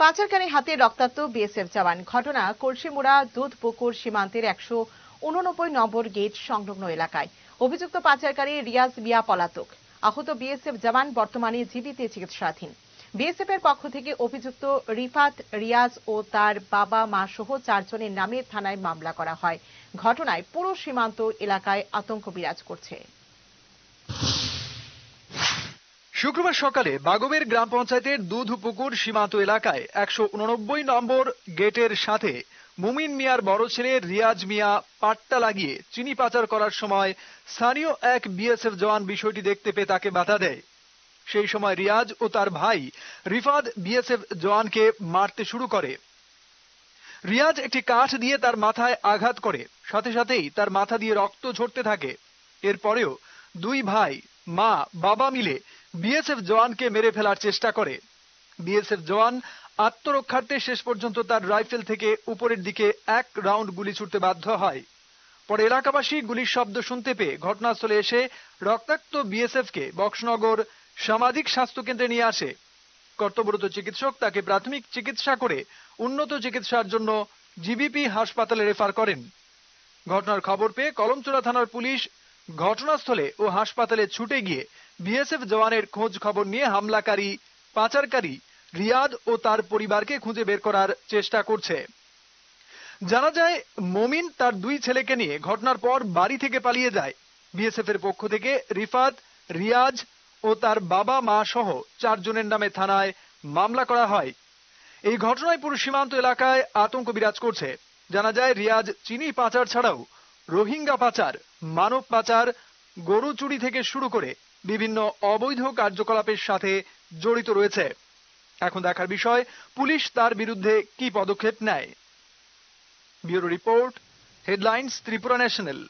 পাচারকারী হাতে রক্তাক্ত বিএসএফ জওয়ান। ঘটনা কলসিমুড়া দুধপুকুর সীমান্তের একশো উননব্বই নম্বর গেট সংলগ্ন এলাকায়। অভিযুক্ত পাচারকারী রিয়াজ মিয়া পলাতক। আহত বিএসএফ জওয়ান বর্তমানে জীবিতে চিকিৎসাধীন। বিএসএফ এর পক্ষ থেকে অভিযুক্ত রিফাত রিয়াজ ও তার বাবা, মা সহ চারজনের নামে থানায় মামলা করা হয়। ঘটনায় পুরো সীমান্ত এলাকায় আতঙ্ক বিরাজ করছে। শুক্রবার সকালে বাগবের গ্রাম পঞ্চায়েতের দুধপুকুর সীমান্ত এলাকায় একশো উননব্বই নম্বর গেটের সাথে মুমিন মিয়ার বড় ছেলে রিয়াজ মিয়া পাট্টা লাগিয়ে চিনি পাচার করার সময় স্থানীয় এক বিএসএফ জওয়ান বিষয়টি দেখতে পেয়ে তাকে বাধা দেয়। সেই সময় রিয়াজ ও তার ভাই রিফাদ বিএসএফ জওয়ানকে মারতে শুরু করে। রিয়াজ একটি কাঠ দিয়ে তার মাথায় আঘাত করে, সাথে সাথেই তার মাথা দিয়ে রক্ত ঝরতে থাকে। এরপরেও দুই ভাই, মা, বাবা মিলে বিএসএফ জওয়ানকে মেরে ফেলার চেষ্টা করে। বিএসএফ জওয়ান আত্মরক্ষার্থে শেষ পর্যন্ত তার রাইফেল থেকে উপরের দিকে এক রাউন্ড গুলি ছুটতে বাধ্য হয়। পরে এলাকাবাসী গুলির শব্দ শুনতে পেয়ে ঘটনাস্থলে এসে রক্তাক্ত বিএসএফ কে বক্সনগর সামাজিক স্বাস্থ্য কেন্দ্রে নিয়ে আসে। কর্তব্যরত চিকিৎসক তাকে প্রাথমিক চিকিৎসা করে উন্নত চিকিৎসার জন্য জিবিপি হাসপাতালে রেফার করেন। ঘটনার খবর পেয়ে কলমচোরা থানার পুলিশ ঘটনাস্থলে ও হাসপাতালে ছুটে গিয়ে বিএসএফ জওয়ানের খোঁজ খবর নিয়ে হামলাকারী, পাচারকারী রিয়াদ ও তার পরিবারকে খুঁজে বের করার চেষ্টা করছে। জানা যায়, মমিন তার দুই ছেলেকে নিয়ে ঘটনার পর বাড়ি থেকে পালিয়ে যায়। বিএসএফ এর পক্ষ থেকে রিফাত, রিয়াজ ও তার বাবা, মা সহ চারজনের নামে থানায় মামলা করা হয়। এই ঘটনায় পুরো সীমান্ত এলাকায় আতঙ্ক বিরাজ করছে। জানা যায়, রিয়াজ চিনি পাচার ছাড়াও রোহিঙ্গা পাচার, মানব পাচার, গরু চুরি থেকে শুরু করে বিভিন্ন অবৈধ কার্যকলাপের সাথে জড়িত রয়েছে। এখন দেখার বিষয়, পুলিশ তার বিরুদ্ধে কি পদক্ষেপ নেয়? Bureau report, headlines, Tripura national.